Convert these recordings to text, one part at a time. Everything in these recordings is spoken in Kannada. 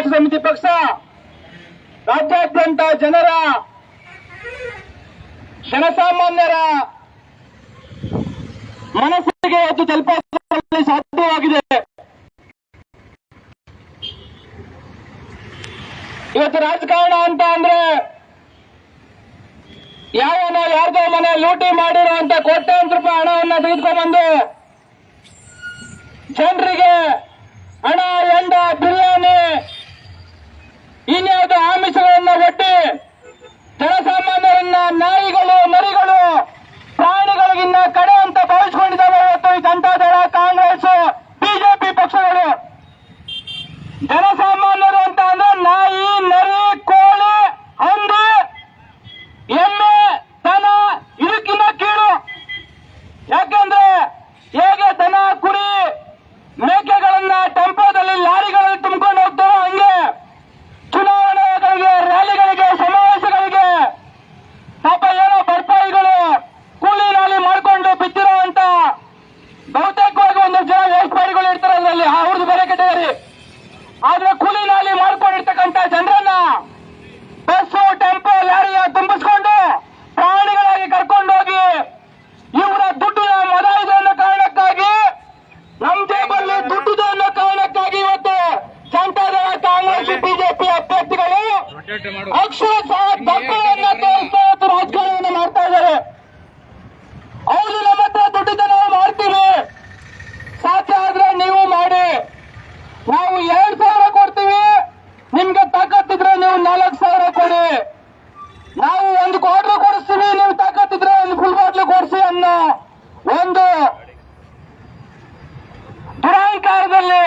ರಾಷ್ಟ್ರ ಸಮಿತಿ ಪಕ್ಷ, ರಾಜ್ಯಾದ್ಯಂತ ಜನರ, ಜನಸಾಮಾನ್ಯರ ಮನಸ್ಸಿಗೆ ಅದು ತಲುಪಲು ಸಾಧ್ಯವಾಗಿದೆ. ಇವತ್ತು ರಾಜಕಾರಣ ಅಂತ ಅಂದ್ರೆ, ಯಾವನ ಯಾರ್ದೋ ಮನೆ ಲೂಟಿ ಮಾಡಿರುವಂತ ಕೋಟ್ಯಾಂತರ ರೂಪಾಯಿ ಹಣವನ್ನ ತೆಗೆದುಕೊಂಡ್ಬಂದು, ಜನರಿಗೆ ಹಣ, ಎಂಡ, ಬಿರಿಯಾನಿ ಇನ್ಯಾವುದೋ ಆಮಿಷಗಳನ್ನ ಒಡ್ಡಿ ಜನಸಾಮಾನ್ಯರನ್ನ ನಾಯಿಗಳು ಮರಿಗಳು ಪ್ರಾಣಿಗಳಿಗಿನ್ನ ಕಡೆ ಅಂತ ಭಾವಿಸ್ಕೊಂಡಿದ್ದಾವೆ ಇವತ್ತು ಈ ಜನತಾದಳ ಕಾಂಗ್ರೆಸ್ ಬಿಜೆಪಿ ಪಕ್ಷಗಳು ಜನಸಾಮಾನ್ಯರು ಅಂತ ಅಂದ್ರೆ ನಾಯಿ ನರಿ ಕೋಳಿ ಹಂದಿ ಎಮ್ಮೆ ದನ ಇದಕ್ಕಿಂತ ಕೀಳು ಯಾಕೆಂದ್ರೆ ಹೇಗೆ ದನ ಕುರಿ ಮೇಕೆಗಳನ್ನ ಟೆಂಪೋದಲ್ಲಿ ಲಾರಿಗಳಲ್ಲಿ ತುಂಬಿಕೊಂಡು ಹೋಗ್ತಾರೋ ಹಂಗೆ ಚುನಾವಣೆಗಳಿಗೆ ರ್ಯಾಲಿಗಳಿಗೆ ಸಮಾವೇಶಗಳಿಗೆ ಪಾಪ ಏನೋ ಬರ್ಪಾಯಿಗಳು ಕೂಲಿ ನಾಲಿ ಮಾಡ್ಕೊಂಡು ಬಿತ್ತಿರುವಂತ ಬಹುತೇಕವಾಗಿ ಒಂದು ಜನ ವೇಸ್ಟ್ ಮಾಡಿಗಳು ಇರ್ತಾರೆ ಅದರಲ್ಲಿ ಅವ್ರದ್ದು ಬೇರೆ ಕೆಟಗರಿ ಆದ್ರೆ ಕೂಲಿ ನಾಲಿ ಮಾಡ್ಕೊಂಡಿರ್ತಕ್ಕಂಥ ಜನರನ್ನ ಬಸ್ಸು ಟೆಂಪೋ ಲಾರಿಯ ತುಂಬಿಸ್ಕೊಂಡು ಪ್ರಾಣಿಗಳಾಗಿ ಕರ್ಕೊಂಡು ಹೋಗಿ ಇವರ ದುಡ್ಡಿನ ಮದ ಇದೆ ಅನ್ನೋ ಕಾರಣಕ್ಕಾಗಿ ನಮ್ ಜೇಬಲ್ಲಿ ದುಡ್ಡಿದೆ ಅನ್ನೋ ಕಾರಣಕ್ಕಾಗಿ ಇವತ್ತು ಜನತಾದಳ ಕಾಂಗ್ರೆಸ್ ಬಿಜೆಪಿ ಅಭ್ಯರ್ಥಿಗಳು ಅಕ್ಷರಶಃ ದಪ್ಪವನ್ನ ತೋರಿಸ್ತಾ ಇವತ್ತು ರಾಜಕಾರಣವನ್ನು ಮಾಡ್ತಾ ಇದ್ದಾರೆ ಹೌದು ನಮ್ಮ ಹತ್ರ ದುಡ್ಡಿದೆ ನಾವು ಮಾಡ್ತೀವಿ ಸಾಧ್ಯ ಆದ್ರೆ ನೀವು ಮಾಡಿ ನಾವು ಎರಡ್ ಸಾವಿರ ಕೊಡ್ತೀವಿ ನಿಮ್ಗೆ ತಾಕತ್ತಿದ್ರೆ ನೀವು ನಾಲ್ಕು ಸಾವಿರ ಕೊಡಿ ನಾವು ಒಂದು ಕ್ವಾರ್ಟರ್ ಕೊಡಿಸ್ತೀವಿ ನೀವು ತಾಕತ್ತಿದ್ರೆ ಒಂದು ಫುಲ್ ಬಾಟ್ಲು ಕೊಡಿಸಿ ಅನ್ನೋ ಒಂದು ದುರಹಂಕಾರದಲ್ಲಿ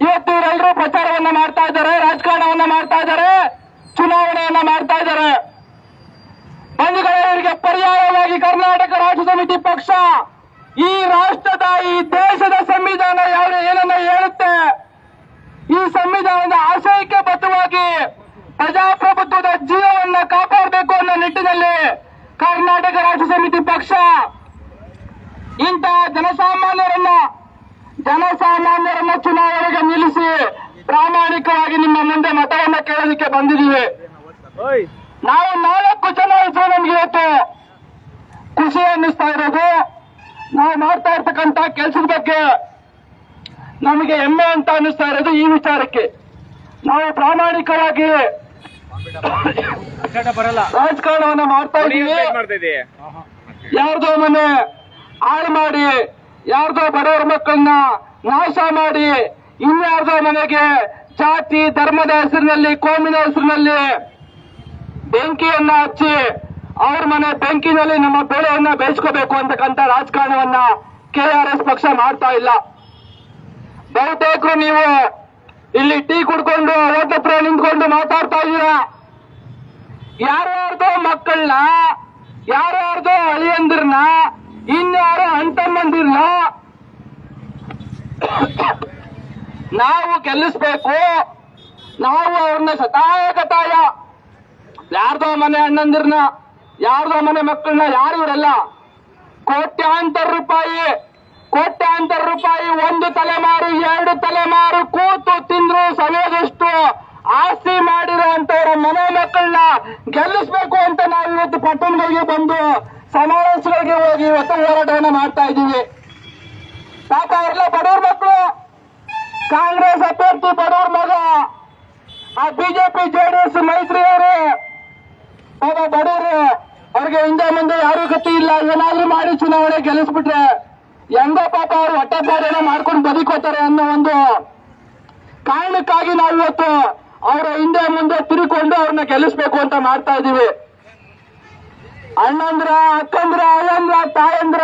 ಇವತ್ತು ಇವರೆಲ್ಲರೂ ಪ್ರಚಾರವನ್ನ ಮಾಡ್ತಾ ಇದ್ದಾರೆ ರಾಜಕಾರಣವನ್ನ ಮಾಡ್ತಾ ಇದ್ದಾರೆ ಚುನಾವಣೆಯನ್ನ ಮಾಡ್ತಾ ಇದ್ದಾರೆ ಬಂಧುಗಳೇ ಇವರಿಗೆ ಪರ್ಯಾಯವಾಗಿ ಕರ್ನಾಟಕ ರಾಷ್ಟ್ರ ಸಮಿತಿ ಪಕ್ಷ ಈ ರಾಷ್ಟ್ರದ ಈ ದೇಶದ ಸಂವಿಧಾನ ಯಾವ ಏನನ್ನ ಹೇಳುತ್ತೆ ಈ ಸಂವಿಧಾನದ ಆಶಯಕ್ಕೆ ಬದ್ಧವಾಗಿ ಪ್ರಜಾಪ್ರಭುತ್ವದ ಜೀವವನ್ನ ನಿಟ್ಟಿನಲ್ಲಿ ಕರ್ನಾಟಕ ರಾಜ್ಯ ಸಮಿತಿ ಪಕ್ಷ. ಇಂತಹ ಜನಸಾಮಾನ್ಯರನ್ನ ಜನಸಾಮಾನ್ಯರನ್ನ ಚುನಾವಣೆಗೆ ನಿಲ್ಲಿಸಿ ಪ್ರಾಮಾಣಿಕವಾಗಿ ನಿಮ್ಮ ಮುಂದೆ ಮತವನ್ನ ಕೇಳೋದಕ್ಕೆ ಬಂದಿದ್ದೀವಿ. ನಾವು ನಾಲ್ಕು ಜನ ಹೆಸರು ನಮ್ಗೆ ಇವತ್ತು ಖುಷಿ ಅನ್ನಿಸ್ತಾ ಇರೋದು. ನಾವು ಮಾಡ್ತಾ ಇರ್ತಕ್ಕಂತ ಕೆಲಸದ ಬಗ್ಗೆ ನಮಗೆ ಹೆಮ್ಮೆ ಅಂತ ಅನ್ನಿಸ್ತಾ ಇರೋದು ಈ ವಿಚಾರಕ್ಕೆ. ನಾವು ಪ್ರಾಮಾಣಿಕವಾಗಿ ರಾಜಕಾರಣವನ್ನ ಮಾಡ್ತಾ ಇದೀಯ? ಯಾರ್ದೋ ಮನೆ ಹಾಳು ಮಾಡಿ ಯಾರ್ದೋ ಬಡವರ ಮಕ್ಕಳನ್ನ ನಾಶ ಮಾಡಿ ಇನ್ಯಾರ್ದೋ ಮನೆಗೆ ಜಾತಿ ಧರ್ಮದ ಹೆಸರಿನಲ್ಲಿ ಕೋಮಿನ ಹೆಸರಿನಲ್ಲಿ ಬೆಂಕಿಯನ್ನ ಹಚ್ಚಿ ಅವ್ರ ಮನೆ ಬೆಂಕಿನಲ್ಲಿ ನಮ್ಮ ಬೆಳೆಯನ್ನ ಬೇಯಿಸ್ಕೋಬೇಕು ಅಂತಕ್ಕಂಥ ರಾಜಕಾರಣವನ್ನ ಕೆಆರ್ಎಸ್ ಪಕ್ಷ ಮಾಡ್ತಾ ಇಲ್ಲ. ಬಹುತೇಕರು ನೀವು ಇಲ್ಲಿ ಟೀ ಕುಡ್ಕೊಂಡು ಹತ್ರ ನಿಂತ್ಕೊಂಡು ಮಾತಾಡ್ತಾ ಇದ್ದೀರಾ? ಯಾರ್ಯಾರ್ದೋ ಮಕ್ಕಳನ್ನ ಯಾರ್ಯಾರ್ದೋ ಅಳಿಯಂದಿರ್ನ ಇನ್ಯಾರೋ ಅಂತಮ್ಮಂದಿರ್ನ ನಾವು ಗೆಲ್ಲಿಸ್ಬೇಕು. ನಾವು ಅವ್ರನ್ನ ಸತಾಯ ಕತಾಯ ಯಾರ್ದೋ ಮನೆ ಅಣ್ಣಂದಿರ್ನ, ಯಾರ್ದೋ ಮನೆ ಮಕ್ಕಳನ್ನ ಯಾರು ಇವರೆಲ್ಲ? ಕೋಟ್ಯಾಂತರ ರೂಪಾಯಿ ಕೋಟ್ಯಾಂತರ ರೂಪಾಯಿ ಒಂದು ತಲೆಮಾರು, ಎರಡು ತಲೆಮಾರು ಕೂತು ತಿಂದ್ರು ಸವಿಯೋದಷ್ಟು ಆಸ್ತಿ ಮಾಡಿರುವಂತವರ ಮನೆ ಮಕ್ಕಳನ್ನ ಗೆಲ್ಲಿಸ್ಬೇಕು ಅಂತ ನಾವು ಇವತ್ತು ಪಟ್ಟಣಗಳಿಗೆ ಬಂದು ಸಮಾವೇಶಗಳಿಗೆ ಹೋಗಿ ಇವತ್ತು ಹೋರಾಟವನ್ನ ಮಾಡ್ತಾ ಇದ್ದೀವಿ. ಪಾಪ ಎಲ್ಲ ಬಡವ್ರ ಮಕ್ಕಳು? ಕಾಂಗ್ರೆಸ್ ಅಭ್ಯರ್ಥಿ ಬಡವ್ರ ಮಗ, ಆ ಬಿಜೆಪಿ, ಜೆಡಿಎಸ್, ಮೈತ್ರಿಯವರು, ಪಾಪ ಬಡವರು, ಅವ್ರಿಗೆ ಹಿಂದೆ ಮುಂದೆ ಯಾರು ಗತಿ ಇಲ್ಲ. ಏನಾದ್ರೂ ಮಾಡಿ ಚುನಾವಣೆ ಗೆಲ್ಲಿಸ್ಬಿಟ್ರೆ ಹೆಂಗೋ ಪಾಪ ಅವ್ರು ಹೊಟ್ಟೆಪಾಡೇನ ಮಾಡ್ಕೊಂಡು ಬದುಕೋತಾರೆ ಅನ್ನೋ ಒಂದು ಕಾರಣಕ್ಕಾಗಿ ನಾವು ಇವತ್ತು ಅವರ ಹಿಂದೆ ಮುಂದೆ ತಿರುಕೊಂಡು ಅವ್ರನ್ನ ಗೆಲ್ಲಿಸ್ಬೇಕು ಅಂತ ಮಾಡ್ತಾ ಇದೀವಿ ಅಣ್ಣಂದ್ರ, ಅಕ್ಕಂದ್ರ, ಅಯ್ಯಂದ್ರ, ತಾಯಂದ್ರ,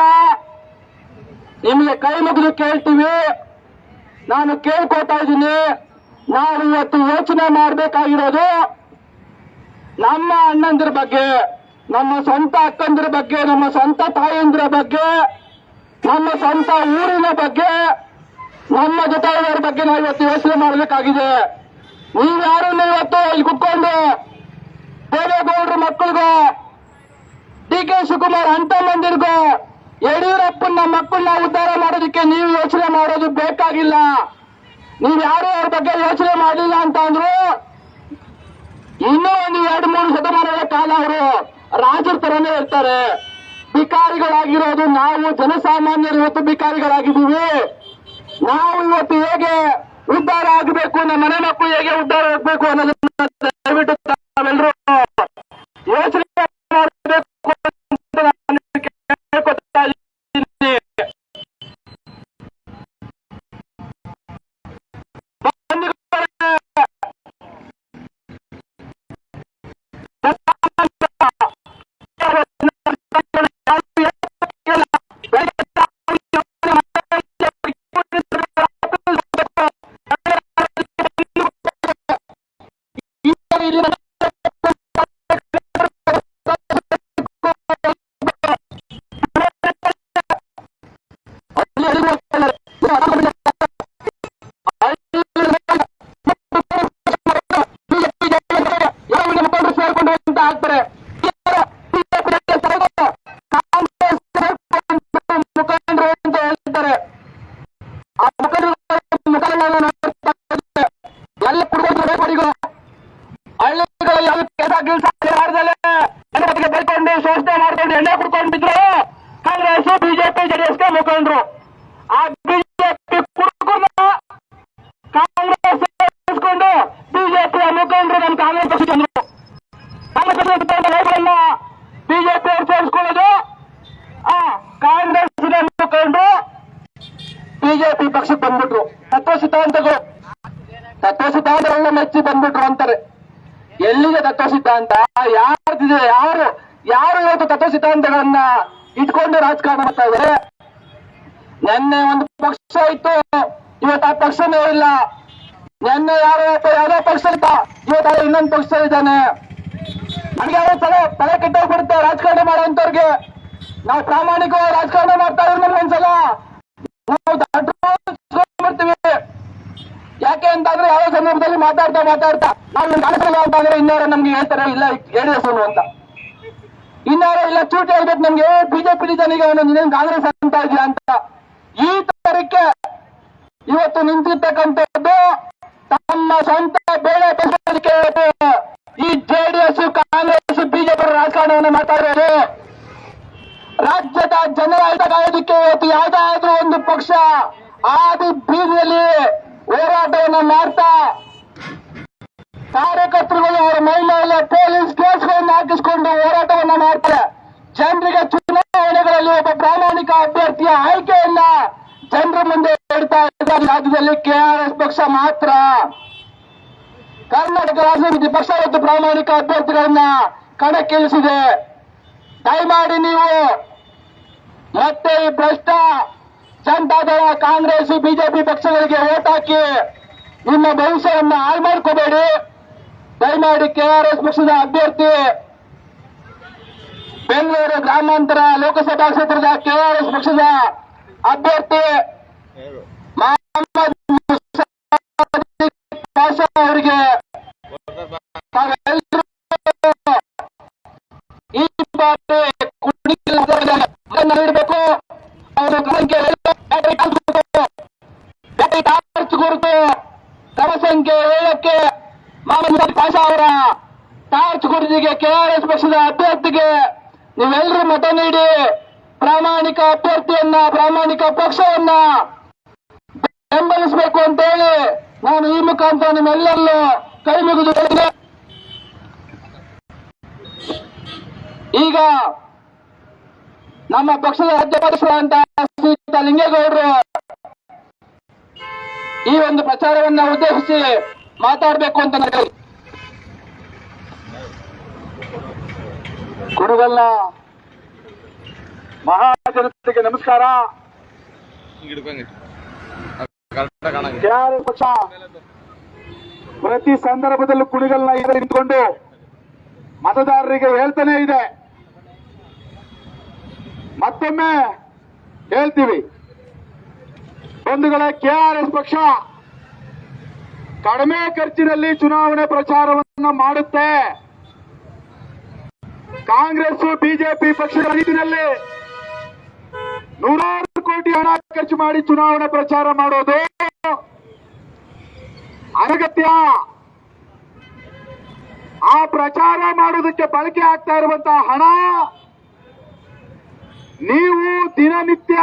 ನಿಮಗೆ ಕೈ ಮುಗಿದು ಕೇಳ್ತೀವಿ. ನಾನು ಕೇಳ್ಕೊತಾ ಇದ್ದೀನಿ. ನಾವು ಇವತ್ತು ಯೋಚನೆ ಮಾಡಬೇಕಾಗಿರೋದು ನಮ್ಮ ಅಣ್ಣಂದ್ರ ಬಗ್ಗೆ, ನಮ್ಮ ಸ್ವಂತ ಅಕ್ಕಂದ್ರ ಬಗ್ಗೆ, ನಮ್ಮ ಸ್ವಂತ ತಾಯಂದ್ರ ಬಗ್ಗೆ ನಮ್ಮ ಸ್ವಂತ ಊರಿನ ಬಗ್ಗೆ, ನಮ್ಮ ಜೊತೆಯವರ ಬಗ್ಗೆ ನಾವು ಇವತ್ತು ಯೋಚನೆ ಮಾಡಬೇಕಾಗಿದೆ. ನೀವು ಯಾರು ಇವತ್ತು ಇಲ್ಲಿ ಕುತ್ಕೊಂಡು, ದೇವೇಗೌಡರ ಮಕ್ಕಳಿಗೂ ಡಿ ಕೆ ಶಿವಕುಮಾರ್ ಅಂತ ಮಂದಿರ್ಗೂ, ಯಡಿಯೂರಪ್ಪನ ಮಕ್ಕಳನ್ನ ಉದ್ಧಾರ ಮಾಡೋದಕ್ಕೆ ನೀವು ಯೋಚನೆ ಮಾಡೋದು ಬೇಕಾಗಿಲ್ಲ. ನೀವು ಯಾರು ಅವ್ರ ಬಗ್ಗೆ ಯೋಚನೆ ಮಾಡಲಿಲ್ಲ ಅಂತ ಅಂದ್ರು ಎರಡು ಮೂರು ಶತಮಾನಗಳ ಕಾಲ ಅವರು ರಾಜರ ತರನೇ ಇರ್ತಾರೆ. ಭಿಕಾರಿಗಳಾಗಿರೋದು ನಾವು ಜನಸಾಮಾನ್ಯರು ಇವತ್ತು ಭಿಕಾರಿಗಳಾಗಿದ್ದೀವಿ ನಾವು ಇವತ್ತು ಹೇಗೆ ಉದ್ಧಾರ ಆಗಬೇಕು, ನಮ್ಮ ಮನೆ ಮಕ್ಕಳು ಹೇಗೆ ಉದ್ಧಾರ ಆಗಬೇಕು ಅನ್ನೋದನ್ನ ದಯವಿಟ್ಟು ಬೈಕೊಂಡು ಶೋಷಣೆ ಮಾಡ್ಕೊಂಡು ಎಣ್ಣೆ ಕುಡ್ಕೊಂಡಿದ್ರು ಕಾಂಗ್ರೆಸ್ ಬಿಜೆಪಿ ಜೆಡಿಎಸ್ಗೆ ಮುಖಂಡರು. ಯಾರ್ದಿದೆ ಯಾರು? ಯಾರು ಇವತ್ತು ತತ್ವ ಸಿದ್ಧಾಂತಗಳನ್ನ ಇಟ್ಕೊಂಡು ರಾಜಕಾರಣ ಮಾಡ್ತಾ ಇದ್ದಾರೆ? ನೆನ್ನೆ ಒಂದು ಪಕ್ಷ ಇತ್ತು, ಇವತ್ತು ಆ ಪಕ್ಷನೇ ಇಲ್ಲ. ನೆನ್ನೆ ಯಾರೋ ಯಾವ್ದೋ ಪಕ್ಷ ಇತ್ತ ಇವತ್ತು ಇನ್ನೊಂದು ಪಕ್ಷ ಇದ್ದಾನೆ. ನಮ್ಗೆ ಯಾರೋ ತಲೆ ತಲೆ ಕೆಟ್ಟೋಗ್ಬಿಡುತ್ತೆ ರಾಜಕಾರಣ ಮಾಡೋಂಥವ್ರಿಗೆ ನಾವು ಪ್ರಾಮಾಣಿಕವಾಗಿ ರಾಜಕಾರಣ ಮಾಡ್ತಾ ಇದ್ರೆ ಒಂದ್ಸಲ ನಾವು ಯಾಕೆ ಅಂತಂದ್ರೆ ಯಾವ ಸಂದರ್ಭದಲ್ಲಿ ಮಾತಾಡ್ತಾ ಮಾತಾಡ್ತಾ? ನಾವು ನಿಮ್ ಕಾಣಿಸಲ್ಲ ಅಂತ ಅಂದ್ರೆ ಇನ್ನಾರು ನಮ್ಗೆ ಹೇಳ್ತಾರೆ, ಇಲ್ಲ ಹೇಳಿದ ಸೋನು ಅಂತ. ಇನ್ನಾರ ಇಲ್ಲ, ಚೂಟಿ ಹೇಳ್ಬೇಕು ನಮ್ಗೆ. ಬಿಜೆಪಿ ಜನಿಗೆ ಅವನು, ನೀನೇನ್ ಕಾಂಗ್ರೆಸ್ ಅಂತ ಇದೆಯಾ ಅಂತ. ಈ ತರಕ್ಕೆ ಇವತ್ತು ನಿಂತಿರ್ತಕ್ಕಂಥದ್ದು ತಮ್ಮ ಸ್ವಂತ ಬೇಳೆ ಬೆಳೆಸೋದಕ್ಕೆ ಈ ಜೆಡಿಎಸ್ ಕಾಂಗ್ರೆಸ್ ಬಿಜೆಪಿ ರಾಜಕಾರಣವನ್ನು ಮಾತಾಡೋದು ರಾಜ್ಯದ ಜನರ ಹಿತ ಕಾಯೋದಕ್ಕೆ ಇವತ್ತು ಯಾವ್ದಾದ್ರೂ ಒಂದು ಪಕ್ಷ ಆದಿ ಬೀದಿಯಲ್ಲಿ ಹೋರಾಟವನ್ನು ಮಾಡ್ತಾ ಕಾರ್ಯಕರ್ತರುಗಳು ಅವರ ಮೈ ಮೇಲೆ ಪೊಲೀಸ್ ಕೇಸ್ಗಳನ್ನು ಹಾಕಿಸ್ಕೊಂಡು ಹೋರಾಟವನ್ನ ಮಾಡ್ತಾರೆ ಜನರಿಗೆ ಚುನಾವಣೆಗಳಲ್ಲಿ ಒಬ್ಬ ಪ್ರಾಮಾಣಿಕ ಅಭ್ಯರ್ಥಿಯ ಆಯ್ಕೆಯನ್ನ ಜನರ ಮುಂದೆ ಇಡ್ತಾ ಇದ್ದಾರೆ ರಾಜ್ಯದಲ್ಲಿ ಕೆಆರ್ಎಸ್ ಪಕ್ಷ ಮಾತ್ರ. ಕರ್ನಾಟಕ ರಾಜ್ಯ ಪಕ್ಷ ಮತ್ತು ಪ್ರಾಮಾಣಿಕ ಅಭ್ಯರ್ಥಿಗಳನ್ನ ಕಣಕ್ಕಿಳಿಸಿದೆ. ದಯಮಾಡಿ ನೀವು ಮತ್ತೆ ಈ ಭ್ರಷ್ಟ ಜನತಾದಳ ಕಾಂಗ್ರೆಸ್, ಬಿಜೆಪಿ ಪಕ್ಷಗಳಿಗೆ ಓಟ್ ಹಾಕಿ ನಿಮ್ಮ ಭವಿಷ್ಯವನ್ನ ಹಾಳು ಮಾಡ್ಕೋಬೇಡಿ. ದಯಮಾಡಿ ಕೆಆರ್ಎಸ್ ಪಕ್ಷದ ಅಭ್ಯರ್ಥಿ, ಬೆಂಗಳೂರು ಗ್ರಾಮಾಂತರ ಲೋಕಸಭಾ ಕ್ಷೇತ್ರದ ಕೆಆರ್ಎಸ್ ಪಕ್ಷದ ಅಭ್ಯರ್ಥಿ. ಅವರಿಗೆ ತಾವೆಲ್ಲರೂ ಈ ಬಾರಿ ಕುಡಿಯಲು ನೀಡಬೇಕು ಅವರು ಸಂಖ್ಯೆ ಕುರಿತು ಕ್ರಮ ಸಂಖ್ಯೆ ಏಳಕ್ಕೆ ಮೊಹಮ್ಮದ್ ಪಾಷಾ ಅವರ ಟಾರ್ಚ್ ಗುರುತಿಗೆ ಕೆಆರ್ಎಸ್ ಪಕ್ಷದ ಅಭ್ಯರ್ಥಿಗೆ ನೀವೆಲ್ಲರೂ ಮತ ನೀಡಿ ಪ್ರಾಮಾಣಿಕ ಅಭ್ಯರ್ಥಿಯನ್ನ ಪ್ರಾಮಾಣಿಕ ಪಕ್ಷವನ್ನ ಬೆಂಬಲಿಸಬೇಕು ಅಂತ ಹೇಳಿ ನಾನು ಈ ಮುಖಾಂತರ ನಿಮ್ಮೆಲ್ಲರಲ್ಲೂ ಕೈ ಮುಗಿದು ಈಗ ನಮ್ಮ ಪಕ್ಷದ ಅಧ್ಯಕ್ಷರಾದಂತಹ ಲಿಂಗೇಗೌಡರು ಈ ಒಂದು ಪ್ರಚಾರವನ್ನ ಉದ್ದೇಶಿಸಿ ಮಾತಾಡಬೇಕು ಅಂತ ನನಗೆ ಕುಡುಗಲ್ಲ ಮಹಾಜನತೆಗೆ ನಮಸ್ಕಾರ. ಕೆಆರ್ಎಸ್ ಪಕ್ಷ ಪ್ರತಿ ಸಂದರ್ಭದಲ್ಲೂ ಕುಣಿಗಲ್ನ ಎದುರು ನಿಂತ್ಕೊಂಡು ಮತದಾರರಿಗೆ ಹೇಳ್ತಾನೆ ಇದೆ. ಮತ್ತೊಮ್ಮೆ ಹೇಳ್ತೀವಿ. ಬಂಧುಗಳ ಎಸ್ ಪಕ್ಷ ಕಡಿಮೆ ಖರ್ಚಿನಲ್ಲಿ ಚುನಾವಣೆ ಪ್ರಚಾರವನ್ನು ಮಾಡುತ್ತೆ. ಕಾಂಗ್ರೆಸ್ ಬಿಜೆಪಿ ಪಕ್ಷದ ರೀತಿಯಲ್ಲಿ ನೂರಾರು ಕೋಟಿ ಹಣ ಖರ್ಚು ಮಾಡಿ ಚುನಾವಣೆ ಪ್ರಚಾರ ಮಾಡೋದು ಅನಗತ್ಯ. ಆ ಪ್ರಚಾರ ಮಾಡೋದಕ್ಕೆ ಬಳಕೆ ಆಗ್ತಾ ಇರುವಂತಹ ಹಣ ನೀವು ದಿನನಿತ್ಯ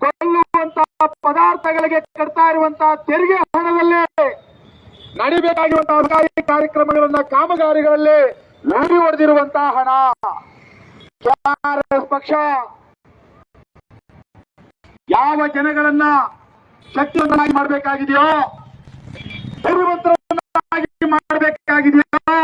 ಕೊಲ್ಲುವಂತಹ ಪದಾರ್ಥಗಳಿಗೆ ಕಟ್ತಾ ಇರುವಂತಹ ತೆರಿಗೆ ಹಣದಲ್ಲೇ ನಡಿಬೇಕಾಗಿರುವಂತಹ ಸರ್ಕಾರಿ ಕಾರ್ಯಕ್ರಮಗಳನ್ನ ಕಾಮಗಾರಿಗಳಲ್ಲಿ ಲೂಟಿ ಹೊಡೆದಿರುವಂತಹ ಹಣ. ಕೆಆರ್ಎಸ್ ಪಕ್ಷ ಯಾವ ಜನಗಳನ್ನ ಶಕ್ತಿವಂತನಾಗಿ ಮಾಡಬೇಕಾಗಿದೆಯೋ ಧೈರ್ಯವಂತರನ್ನಾಗಿ ಮಾಡಬೇಕಾಗಿದೆಯೋ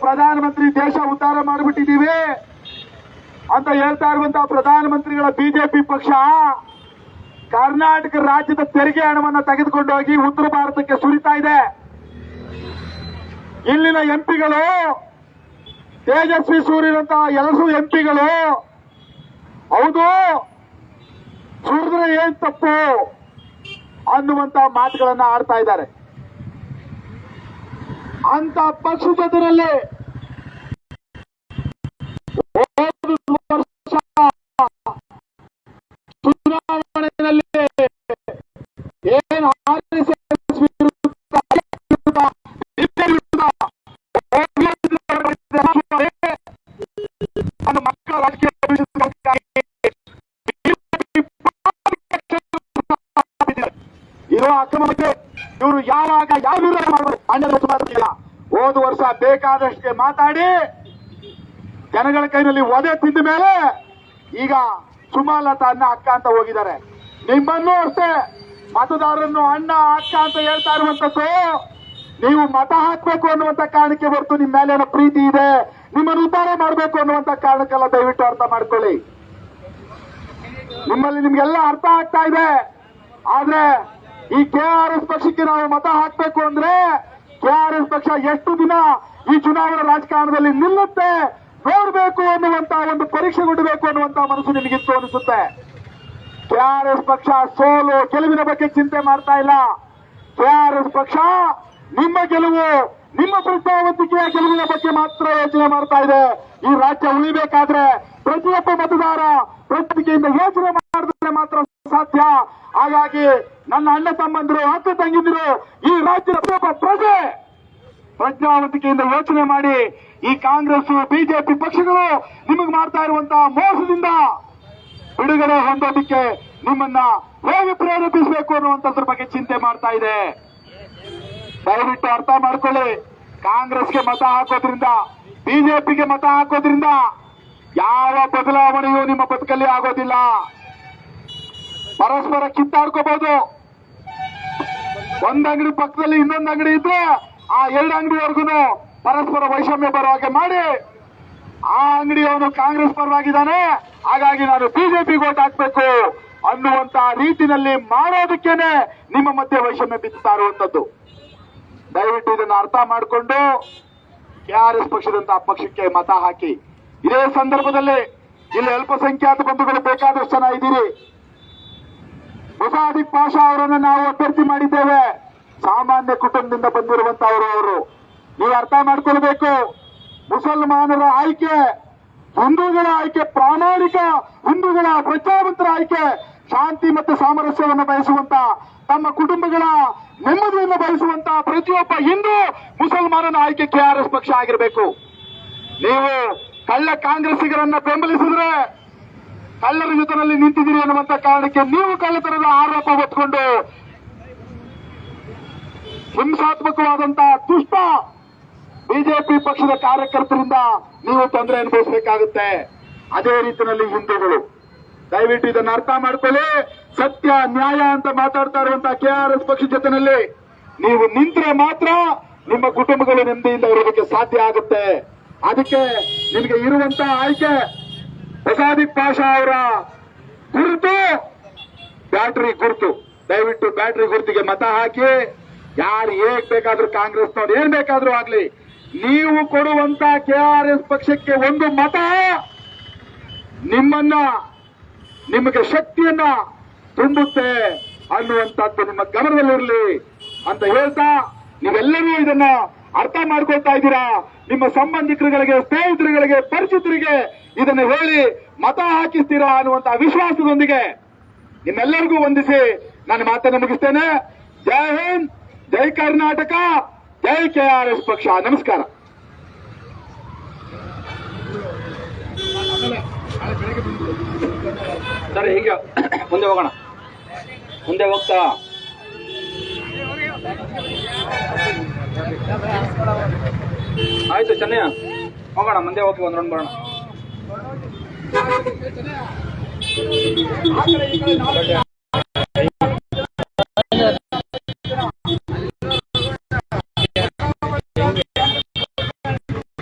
ಪ್ರಧಾನಮಂತ್ರಿ ದೇಶ ಉದ್ಧಾರ ಮಾಡಿಬಿಟ್ಟಿದ್ದೀವಿ ಅಂತ ಹೇಳ್ತಾ ಇರುವಂತಹ ಪ್ರಧಾನಮಂತ್ರಿಗಳ ಬಿಜೆಪಿ ಪಕ್ಷ ಕರ್ನಾಟಕ ರಾಜ್ಯದ ತೆರಿಗೆ ಹಣವನ್ನ ತೆಗೆದುಕೊಂಡು ಹೋಗಿ ಉತ್ತರ ಭಾರತಕ್ಕೆ ಸುರಿತಾ ಇದೆ. ಇಲ್ಲಿನ ಎಂಪಿಗಳು ತೇಜಸ್ವಿ ಸೂರ್ಯನಂತಹ ಎಲ್ಲರೂ ಎಂಪಿಗಳು. ಹೌದು. ಸುರಿದ್ರೆ ಏನ್ ತಪ್ಪು? ಅನ್ನುವಂತ ಮಾತುಗಳನ್ನ ಆಡ್ತಾ ಇದ್ದಾರೆ. ಅಂತ ಹೋದ ಮಾತಾಡಿ. ಜನಗಳ ಕೈನಲ್ಲಿ ಒದೆ ತಿಂದ ಮೇಲೆ ಈಗ ಸುಮಲತಾ ಅನ್ನ ಅಕ್ಕ ಅಂತ ಹೋಗಿದ್ದಾರೆ. ನಿಮ್ಮನ್ನು ಅಷ್ಟೇ ಮತದಾರರನ್ನು ಅಣ್ಣ, ಅಕ್ಕ ಅಂತ ಹೇಳ್ತಾ ಇರುವಂತದ್ದು ನೀವು ಮತ ಹಾಕ್ಬೇಕು ಅನ್ನುವಂತ ಕಾರಣಕ್ಕೆ ಹೊರತು ನಿಮ್ಮ ಮೇಲೆ ಏನೋ ಪ್ರೀತಿ ಇದೆ. ನಿಮ್ಮನ್ನು ಉದ್ಧಾರ ಮಾಡಬೇಕು ಅನ್ನುವಂತ ಕಾರಣಕ್ಕೆಲ್ಲ ದಯವಿಟ್ಟು ಅರ್ಥ ಮಾಡ್ಕೊಳ್ಳಿ. ನಿಮ್ಮಲ್ಲಿ ನಿಮ್ಗೆಲ್ಲ ಅರ್ಥ ಆಗ್ತಾ ಇದೆ. ಆದ್ರೆ ಈ ಕೆ ಆರ್ ಎಸ್ ಪಕ್ಷಕ್ಕೆ ನಾವು ಮತ ಹಾಕ್ಬೇಕು ಅಂದ್ರೆ ಕೆ ಆರ್ ಎಸ್ ಪಕ್ಷ ಎಷ್ಟು ದಿನ ಈ ಚುನಾವಣಾ ರಾಜಕಾರಣದಲ್ಲಿ ನಿಲ್ಲುತ್ತೆ, ನೋಡಬೇಕು ಅನ್ನುವಂತ ಒಂದು ಪರೀಕ್ಷೆ ಕೊಡಬೇಕು ಅನ್ನುವಂತ ಮನಸ್ಸು ನಿಮಗಿತ್ತು ಅನಿಸುತ್ತೆ. ಕೆಆರ್ಎಸ್ ಆರ್ ಎಸ್ ಪಕ್ಷ ಸೋಲು ಗೆಲುವಿನ ಬಗ್ಗೆ ಚಿಂತೆ ಮಾಡ್ತಾ ಇಲ್ಲ. ಕೆಆರ್ಎಸ್ ಆರ್ ಎಸ್ ಪಕ್ಷ ನಿಮ್ಮ ಗೆಲುವು, ನಿಮ್ಮ ಪ್ರಜಾವಂತಿಕೆಯ ಗೆಲುವಿನ ಬಗ್ಗೆ ಮಾತ್ರ ಯೋಚನೆ ಮಾಡ್ತಾ ಇದೆ. ಈ ರಾಜ್ಯ ಉಳಿಬೇಕಾದ್ರೆ ಪ್ರತಿಯೊಬ್ಬ ಮತದಾರ ಪ್ರತಿಕೆಯಿಂದ ಯೋಚನೆ ಮಾತ್ರ ಸಾಧ್ಯ. ಹಾಗಾಗಿ ನನ್ನ ಅಣ್ಣ ತಮ್ಮಂದಿರು ಅಕ್ಕ ತಂಗಿದ್ರು ಈ ರಾಜ್ಯದ ಪ್ರಮುಖ ಪ್ರಜೆ. ಪ್ರಜ್ಞಾವಂತಿಕೆಯಿಂದ ಯೋಚನೆ ಮಾಡಿ ಈ ಕಾಂಗ್ರೆಸ್ ಬಿಜೆಪಿ ಪಕ್ಷಗಳು ನಿಮಗೆ ಮಾಡ್ತಾ ಇರುವಂತಹ ಮೋಸದಿಂದ ಬಿಡುಗಡೆ ಹೊಂದೋದಿಕ್ಕೆ ನಿಮ್ಮನ್ನ ಹೇಗೆ ಪ್ರೇರೇಪಿಸಬೇಕು ಅನ್ನುವಂಥದ್ರ ಬಗ್ಗೆ ಚಿಂತೆ ಮಾಡ್ತಾ ಇದೆ. ದಯವಿಟ್ಟು ಅರ್ಥ ಮಾಡ್ಕೊಳ್ಳಿ. ಕಾಂಗ್ರೆಸ್ಗೆ ಮತ ಹಾಕೋದ್ರಿಂದ, ಬಿಜೆಪಿಗೆ ಮತ ಹಾಕೋದ್ರಿಂದ ಯಾವ ಬದಲಾವಣೆಯೂ ನಿಮ್ಮ ಬದುಕಲ್ಲಿ ಆಗೋದಿಲ್ಲ. ಪರಸ್ಪರ ಕಿತ್ತಾಡ್ಕೋಬಹುದು ಒಂದ್ ಅಂಗಡಿ ಪಕ್ಕದಲ್ಲಿ ಇನ್ನೊಂದು ಅಂಗಡಿ ಇದ್ರೆ ಆ ಎರಡು ಅಂಗಡಿವರೆಗೂ ಪರಸ್ಪರ ವೈಷಮ್ಯ ಬರೋ ಹಾಗೆ ಮಾಡಿ ಆ ಅಂಗಡಿಯವನು ಕಾಂಗ್ರೆಸ್ ಪರವಾಗಿದ್ದಾನೆ. ಹಾಗಾಗಿ ನಾನು ಬಿಜೆಪಿ ಓಟ್ ಹಾಕ್ಬೇಕು ಅನ್ನುವಂತ ರೀತಿನಲ್ಲಿ ಮಾಡೋದಕ್ಕೇನೆ ನಿಮ್ಮ ಮಧ್ಯೆ ವೈಷಮ್ಯ ಬಿತ್ತಾ ಇರುವಂತದ್ದು. ದಯವಿಟ್ಟು ಇದನ್ನು ಅರ್ಥ ಮಾಡಿಕೊಂಡು ಕೆಆರ್ಎಸ್ ಪಕ್ಷದಂತ ಪಕ್ಷಕ್ಕೆ ಮತ ಹಾಕಿ. ಇದೇ ಸಂದರ್ಭದಲ್ಲಿ ಇಲ್ಲಿ ಅಲ್ಪಸಂಖ್ಯಾತ ಬಂಧುಗಳು ಬೇಕಾದಷ್ಟು ಜನ ಇದ್ದೀರಿ. ಮುಸಾದಿಕ್ ಪಾಷಾ ಅವರನ್ನು ನಾವು ಅಭ್ಯರ್ಥಿ ಮಾಡಿದ್ದೇವೆ. ಸಾಮಾನ್ಯ ಕುಟುಂಬದಿಂದ ಬಂದಿರುವಂತವರು ಅವರು. ನೀವು ಅರ್ಥ ಮಾಡ್ಕೊಳ್ಬೇಕು. ಮುಸಲ್ಮಾನರ ಆಯ್ಕೆ, ಹಿಂದೂಗಳ ಆಯ್ಕೆ, ಪ್ರಾಮಾಣಿಕ ಹಿಂದೂಗಳ ಪ್ರಜಾವಂತರ ಆಯ್ಕೆ, ಶಾಂತಿ ಮತ್ತು ಸಾಮರಸ್ಯವನ್ನು ಬಯಸುವಂತ, ತಮ್ಮ ಕುಟುಂಬಗಳ ನೆಮ್ಮದಿಯನ್ನು ಬಯಸುವಂತ ಪ್ರತಿಯೊಬ್ಬ ಹಿಂದೂ ಮುಸಲ್ಮಾನನ ಆಯ್ಕೆ ಕೆಆರ್ಎಸ್ ಪಕ್ಷ ಆಗಿರಬೇಕು. ನೀವು ಕಳ್ಳ ಕಾಂಗ್ರೆಸ್ಸಿಗರನ್ನ ಬೆಂಬಲಿಸಿದ್ರೆ ಕಳ್ಳರ ಜೊತೆಯಲ್ಲಿ ನಿಂತಿದ್ದೀರಿ ಅನ್ನುವಂತ ಕಾರಣಕ್ಕೆ ನೀವು ಕಳ್ಳತನದ ಆರೋಪ ಹೊತ್ಕೊಂಡು ಹಿಂಸಾತ್ಮಕವಾದಂತ ದುಷ್ಟ ಬಿಜೆಪಿ ಪಕ್ಷದ ಕಾರ್ಯಕರ್ತರಿಂದ ನೀವು ತೊಂದರೆ ಅನುಭವಿಸಬೇಕಾಗುತ್ತೆ. ಅದೇ ರೀತಿಯಲ್ಲಿ ಹಿಂದೂಗಳು, ದಯವಿಟ್ಟು ಇದನ್ನು ಅರ್ಥ ಮಾಡ್ಕೊಳ್ಳಿ. ಸತ್ಯ, ನ್ಯಾಯ ಅಂತ ಮಾತಾಡ್ತಾ ಇರುವಂತಹ ಕೆಆರ್ಎಸ್ ಪಕ್ಷ ಜೊತೆಯಲ್ಲಿ ನೀವು ನಿಂತರೆ ಮಾತ್ರ ನಿಮ್ಮ ಕುಟುಂಬಗಳು ನೆಮ್ಮದಿಯಿಂದ ಇರೋದಕ್ಕೆ ಸಾಧ್ಯ ಆಗುತ್ತೆ. ಅದಕ್ಕೆ ನಿಮಗೆ ಇರುವಂತಹ ಆಯ್ಕೆ ಪ್ರಸಾದಿಕ್ ಪಾಷಾ ಅವರ ಗುರುತು. ಬ್ಯಾಟ್ರಿ ಗುರುತು. ದಯವಿಟ್ಟು ಬ್ಯಾಟ್ರಿ ಗುರುತಿಗೆ ಮತ ಹಾಕಿ. ಯಾರು ಹೇಗ್ ಬೇಕಾದ್ರೂ ಕಾಂಗ್ರೆಸ್ನವ್ರು ಏನ್ ಬೇಕಾದ್ರೂ ಆಗ್ಲಿ. ನೀವು ಕೊಡುವಂತ ಕೆಆರ್ಎಸ್ ಪಕ್ಷಕ್ಕೆ ಒಂದು ಮತ. ನಿಮ್ಮನ್ನ, ನಿಮಗೆ ಶಕ್ತಿಯನ್ನ ತುಂಬುತ್ತೆ ಅನ್ನುವಂಥದ್ದು ನಿಮ್ಮ ಗಮನದಲ್ಲಿರಲಿ ಅಂತ ಹೇಳ್ತಾ ನೀವೆಲ್ಲರೂ ಇದನ್ನ ಅರ್ಥ ಮಾಡ್ಕೊಳ್ತಾ ಇದ್ದೀರಾ? ನಿಮ್ಮ ಸಂಬಂಧಿಕರುಗಳಿಗೆ, ಸ್ನೇಹಿತರುಗಳಿಗೆ, ಪರಿಚಿತರಿಗೆ ಇದನ್ನು ಹೇಳಿ ಮತ ಹಾಕಿಸ್ತೀರಾ ಅನ್ನುವಂತ ವಿಶ್ವಾಸದೊಂದಿಗೆ ನಿಮ್ಮೆಲ್ಲರಿಗೂ ವಂದಿಸಿ ನಾನು ಮಾತನ್ನು ಮುಗಿಸ್ತೇನೆ. ಜೈ ಹಿಂದ್, ಜೈ ಕರ್ನಾಟಕ, ಜೈ ಕೆ ಆರ್ ಎಸ್ ಪಕ್ಷ. ನಮಸ್ಕಾರ. ಸರಿ, ಹೀಗೆ. ಮುಂದೆ ಹೋಗೋಣ. ಮುಂದೆ ಹೋಗ್ತಾ ಆಯ್ತು ಚೆನ್ನಯ್ಯ ಹೋಗೋಣ ಮುಂದೆ ಹೋಗಿ ಒಂದ್ ರೌಂಡ್ ಬರೋಣ.